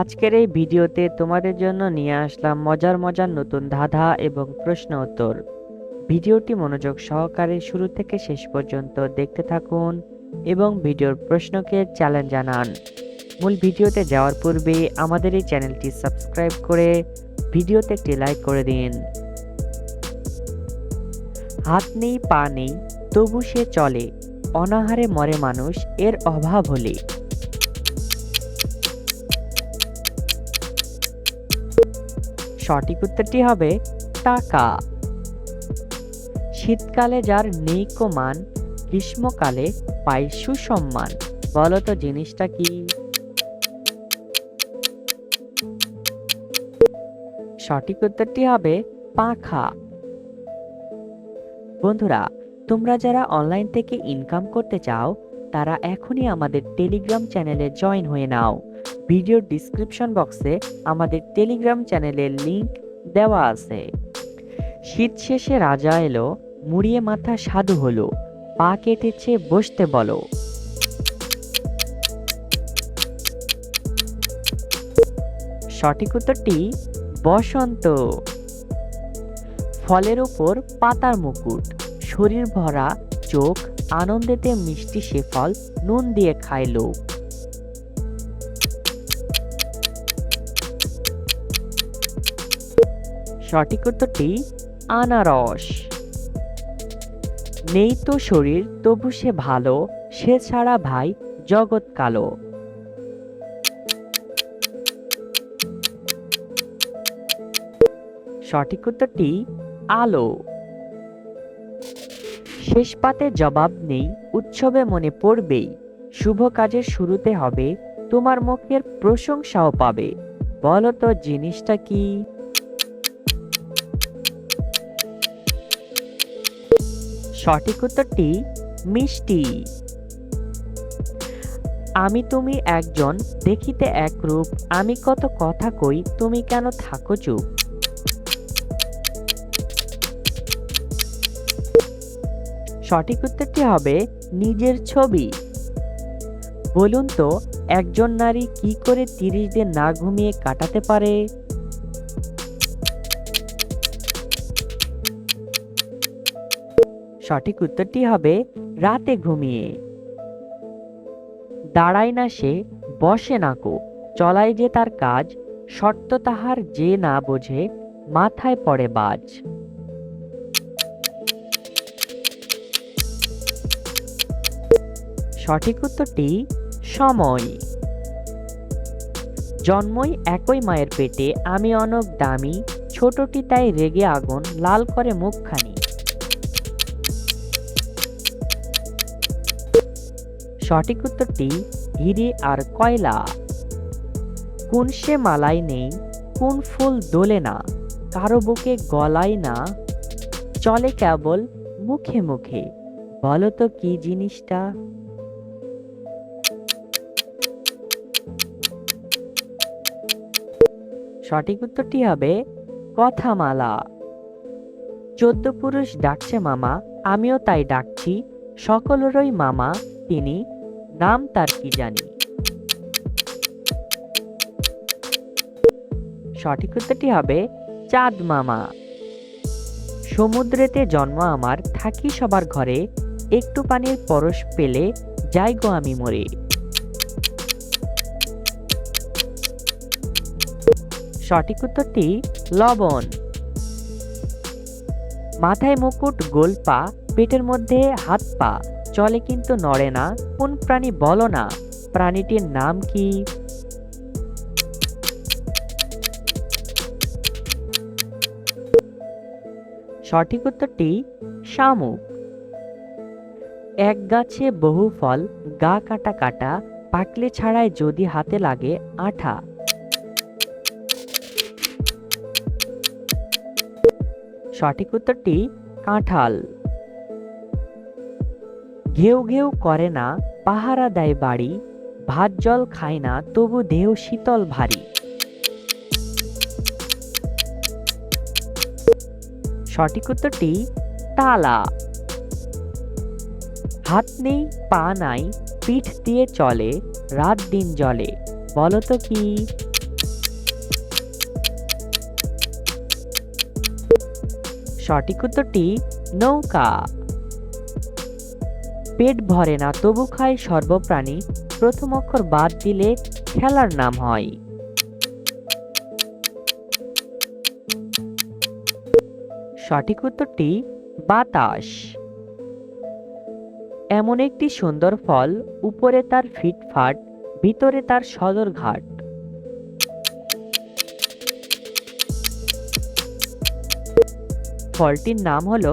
আজকের এই ভিডিওতে তোমাদের জন্য নিয়ে আসলাম মজার মজার নতুন ধাঁধা এবং প্রশ্ন উত্তর। ভিডিওটি মনোযোগ সহকারে শুরু থেকে শেষ পর্যন্ত দেখতে থাকুন এবং ভিডিওর প্রশ্নকে চ্যালেঞ্জ জানান। মূল ভিডিওতে যাওয়ার পূর্বে আমাদের এই চ্যানেলটি সাবস্ক্রাইব করে ভিডিওতে একটি লাইক করে দিন। হাত নেই, পা নেই, তবু সে চলে। অনাহারে মরে মানুষ, এর অভাব হলে। সঠিক উত্তরটি হবে টাকা। শীতকালে যার নেই কো মান গ্রীষ্মকালে পাই সুসম্মান বলো তো জিনিসটা কি? সঠিক উত্তরটি হবে পাখা। বন্ধুরা, তোমরা যারা অনলাইন থেকে ইনকাম করতে চাও, তারা এখনই আমাদের টেলিগ্রাম চ্যানেলে জয়েন হয়ে নাও। ভিডিওর ডিসক্রিপশন বক্সে আমাদের টেলিগ্রাম চ্যানেলের লিংক দেওয়া আছে। শীত শেষে রাজা এলো, মুড়িয়ে মাথা সাধু হলো, পা কেটেছে বসতে বলো। সঠিক উত্তরটি, বসন্ত। ফলের ওপর পাতার মুকুট, শরীর ভরা, চোখ, আনন্দেতে মিষ্টি সে ফল, নুন দিয়ে খায় লোক। সঠিক উত্তরটি আনারস। নেই তো শরীর, তবু সে ভালো, সে ছাড়া ভাই জগৎ কালো। সঠিক উত্তরটি আলো। শেষ পাতে জবাব নেই, উৎসবে মনে পড়বেই। শুভ কাজের শুরুতে হবে, তোমার মুখের প্রশংসাও পাবে। বলো তো জিনিসটা কি? সঠিক উত্তরটি মিষ্টি। আমি তুমি একজন, দেখিতে এক রূপ, আমি কত কথা কই, তুমি কেন থাকো চুপ? সঠিক উত্তরটি হবে নিজের ছবি। বলুন তো, একজন নারী কি করে তিরিশ দিন না ঘুমিয়ে কাটাতে পারে? সঠিক উত্তরটি হবে রাতে ঘুমিয়ে। দাঁড়ায় না সে, বসে না কো চলাই যে তার কাজ, শর্ত তাহার যে না বোঝে, মাথায় পড়ে বাজ। সঠিক উত্তরটি, সময়। জন্মই একই মায়ের পেটে, আমি অনেক দামি, ছোটটি তাই রেগে আগুন, লাল করে মুখখানি। সঠিক উত্তরটি হিরে আর কয়লা। কোন সে মালাই নেই, কোন ফুল দোলে না, কারও বুকে গলায় না, চলে কেবল মুখে মুখে, বলো তো কি জিনিসটা? সঠিক উত্তরটি হবে কথামালা। চোদ্দ পুরুষ ডাকছে মামা, আমিও তাই ডাকছি, সকলেরই মামা, তিনি নাম তার কি জানি? সঠিক উত্তরটি হবে চাঁদ মামা। সমুদ্রেতে জন্ম আমার, থাকি সবার ঘরে, একটু পানির পরশ পেলে যাই গো আমি মরে। সঠিক উত্তরটি লবণ। মাথায় মুকুট, গোল পা, পেটের মধ্যে হাত পা। চলে কিন্তু নড়ে না। কোন প্রাণী বলো না, প্রাণীটির নাম কি? সঠিক উত্তরটি শামুক এক গাছে বহু ফল, গা কাটা কাটা, পাকলে ছাড়াই যদি হাতে লাগে আঠা। সঠিক উত্তরটি, কাঁঠাল। ঘেউ ঘেউ করে না, পাহারা দেয় বাড়ি, ভাত জল খায় না, তবু দেহ শীতল ভারী। সঠিক উত্তরটি, তালা। হাত নেই, পা নাই, পিঠ দিয়ে চলে, রাত দিন জলে বলতো কি? সঠিক উত্তরটি, নৌকা। পেট ভরে না, তবু খায় সর্বপ্রাণী। প্রথম অক্ষর বাদ দিলে খেলার নাম হয়। সঠিক উত্তরটি, বাতাস। এমন একটি সুন্দর ফল, উপরে তার ফিটফাট, ভিতরে তার সদরঘাট ফলটির নাম হলো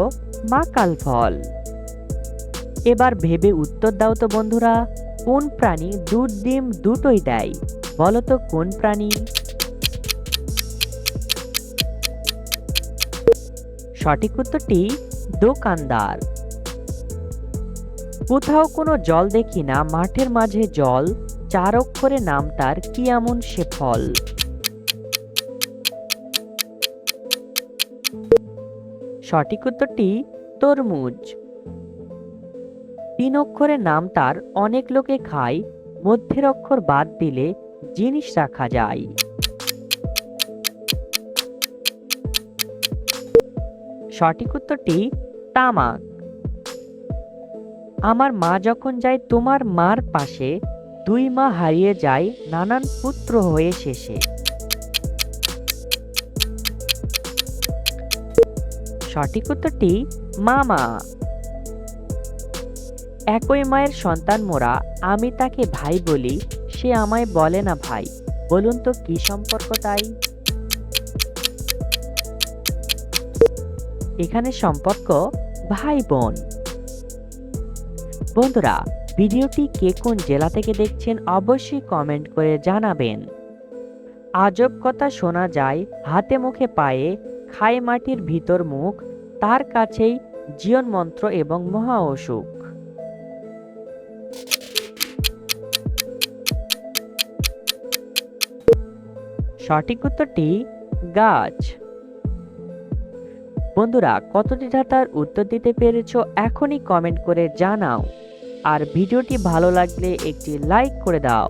মাকাল ফল। এবার ভেবে উত্তর দাও তো বন্ধুরা, কোন প্রাণী দুধ, ডিম দুটোই দেয়? বলো তো কোন প্রাণী? সঠিক উত্তরটি, দোকানদার। কোথাও কোনো জল দেখি না, মাঠের মাঝে জল, চার অক্ষরে নাম তার কি এমন সে ফল? সঠিক উত্তরটি, তরমুজ। তিন অক্ষরে নাম তার, অনেক লোকে খায় মধ্যের অক্ষর বাদ দিলে জিনিস রাখা যায়। সঠিক উত্তরটি, তামাক। আমার মা যখন যায় তোমার মার পাশে, দুই মা হারিয়ে যায় নানান পুত্র হয়ে শেষে। সঠিক উত্তরটি, মামা। একই মায়ের সন্তান মোরা, আমি তাকে ভাই বলি, সে আমায় বলে না ভাই। বলুন তো কি সম্পর্ক তাই? এখানে সম্পর্ক ভাই বোন। বন্ধুরা, ভিডিওটি কে কোন জেলা থেকে দেখছেন অবশ্যই কমেন্ট করে জানাবেন। আজব কথা শোনা যায়, হাতে মুখে পায়ে, খায় মাটির ভিতর মুখ, তার কাছেই জীবন মন্ত্র এবং মহা অসুখ। সঠিক উত্তরটি গাছ। বন্ধুরা, কতটি ধাতার উত্তর দিতে পেরেছ এখনই কমেন্ট করে জানাও। আর ভিডিওটি ভালো লাগলে একটি লাইক করে দাও।